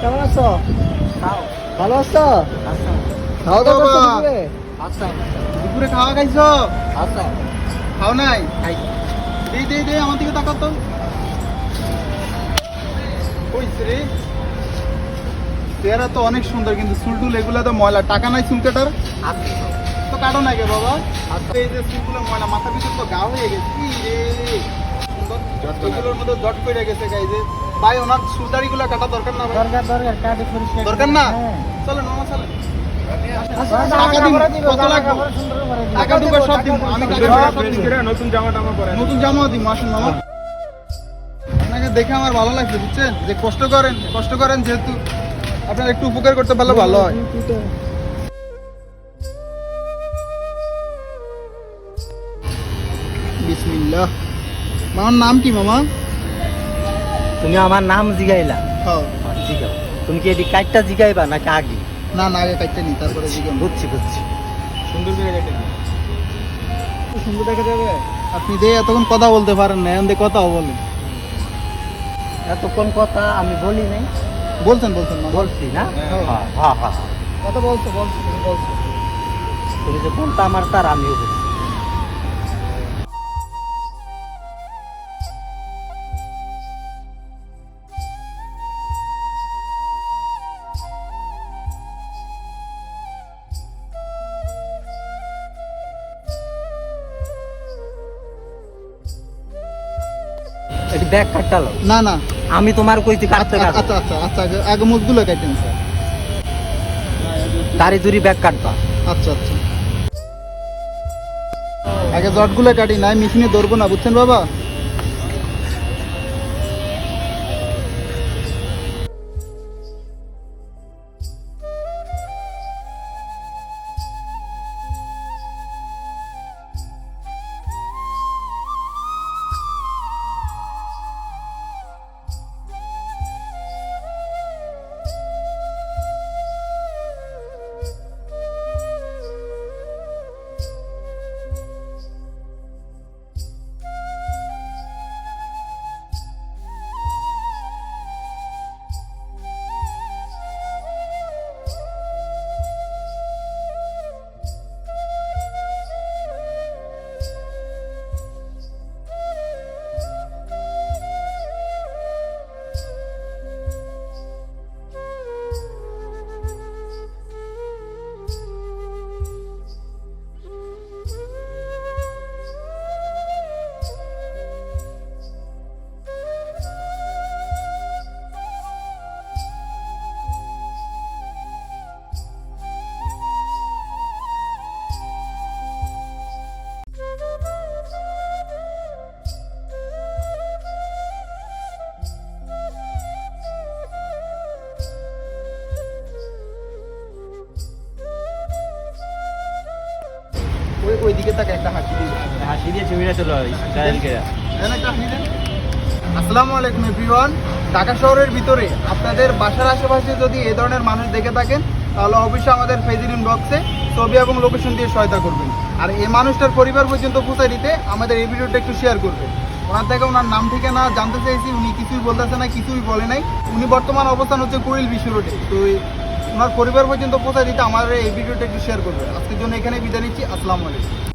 কেমন আছো? ভালো আছো? খাওয়া দাওয়া করছ দুপুরে? দুপুরে খাওয়া খাইছো? আচ্ছা। খাও নাই? দে দে দে আমার দিকে তাকাও তো। রে? চেহারা তো অনেক সুন্দর কিন্তু চুলটুল এগুলো তো ময়লা। টাকা নাই চুল কাটার? তো কাটো গে বাবা? আচ্ছা এই যে চুলগুলো ময়লা মাথার ভিতর তো গা হয়ে গেছে। কি রে? মধ্যে জট ভাই ওনার চুলদাড়িগুলো কাটা দরকার না দরকার দরকার কাটে পরিষ্কার। দরকার না। মামা নতুন জামা টামা পরে। নতুন আসুন মামা। আপনাকে দেখে আমার ভালো লাগছে বুঝছেন? যে কষ্ট করেন কষ্ট করেন যেহেতু। আপনার একটু উপকার করতে পারলে ভালো হয়। বিসমিল্লাহ। মামার নাম কি মামা? তুমি আমার নাম জিগাইলা? হ্যাঁ। জিগাও। তুমি কি এটি কাটটা জিগাইবা নাকি আগে? না না আগে কাটতে নি তারপরে জিজ্ঞেস বুঝছি বুঝছি। সুন্দর করে কেটে সুন্দর দেখা যাবে? আপনি যে এতক্ষণ কথা বলতে পারেন না এখন দিয়ে কথাও বলেন। এতক্ষণ কথা আমি বলি নাই। বলছেন বলছেন মামা। বলছি না? হ্যাঁ। হ্যাঁ হ্যাঁ হ্যাঁ। কথা বলছো বলছো তুমি বলছো। তুমি যে বলতো আমার তার আমিও বলছি। এটি ব্যাগ কাটালো না না। আমি তোমার কইতে কাটতে আচ্ছা আচ্ছা আচ্ছা আচ্ছা আগে- আগে মুখগুলো কাটেন স্যার দাড়ি দুরি ব্যাগ কাটবা। আচ্ছা আচ্ছা। আগে জটগুলো কাটি নাই মেশিনে ধরবো না বুঝছেন বাবা? ওই দিকে তাকে একটা হাসি হাসি দিয়ে ছবিটা চলে। আসসালামু আলাইকুম এভরিওয়ান। ঢাকা শহরের ভিতরে আপনাদের বাসার আশেপাশে যদি এই ধরনের মানুষ দেখে থাকেন তাহলে অবশ্যই আমাদের ফেজিল ইনবক্সে ছবি এবং লোকেশন দিয়ে সহায়তা করবেন। আর এই মানুষটার পরিবার পর্যন্ত পৌঁছে দিতে আমাদের এই ভিডিওটা একটু শেয়ার করবেন। ওনার থেকে ওনার নাম ঠিকানা জানতে চাইছি উনি কিছুই বলতেছে না কিছুই বলে নাই। উনি বর্তমান অবস্থান হচ্ছে কোয়েল বিশ্ব রোডে তো ওনার পরিবার পর্যন্ত পৌঁছায় দিতে আমার এই ভিডিওটা একটু শেয়ার করবেন। আজকের জন্য এখানে বিদায় নিচ্ছি। আসসালামু আলাইকুম।